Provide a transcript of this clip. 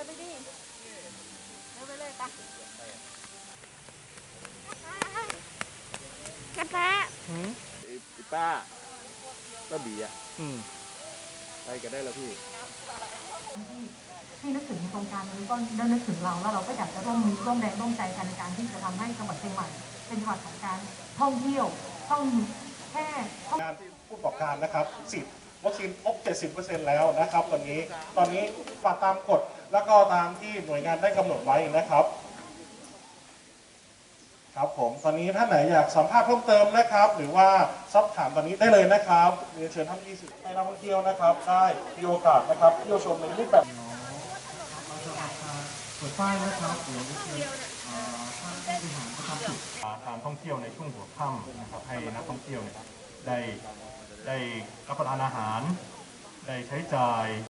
ดินไปดิ เดินไปเลยไปกระแตะอืมไอ้ไอ้ป้าป้าบีอะอืมไปกันได้แล้วพี่ ให้นึกถึงโครงการนี้ก็ได้นึกถึงเราแล้วเราก็อยากจะร่วมมือร่วมแรงร่วมใจกันในการที่จะทำให้จังหวัดเชียงใหม่ เป็นจังหวัดของการท่องเที่ยวต้องแค่ท่องงานที่ผู้ประกอบการนะครับสิทธิ์ วัคซีนครบ 70%แล้วนะครับตอนนี้ตอนนี้ปฏิตามกฎแล้วก็ตามที่หน่วยงานได้กำหนดไว้นะครับ ครับผมตอนนี้ท่านไหนอยากสัมภาษณ์เพิ่มเติมนะครับ หรือว่าสอบถามตอนนี้ได้เลยนะครับเรียนเชิญท่านที่สิให้นักท่องเที่ยวนะครับ ได้มีโอกาสนะครับเที่ยวชมในรูปแบบเปิดป้ายนะครับเดี๋ยวจะเชิญอ่าท่านผู้บริหารประจำจุดอ่าการท่องเที่ยวในช่วงหัวค่ำนะครับให้นักท่องเที่ยวเนี่ยได้ ได้รับประทานอาหารได้ใช้จ่าย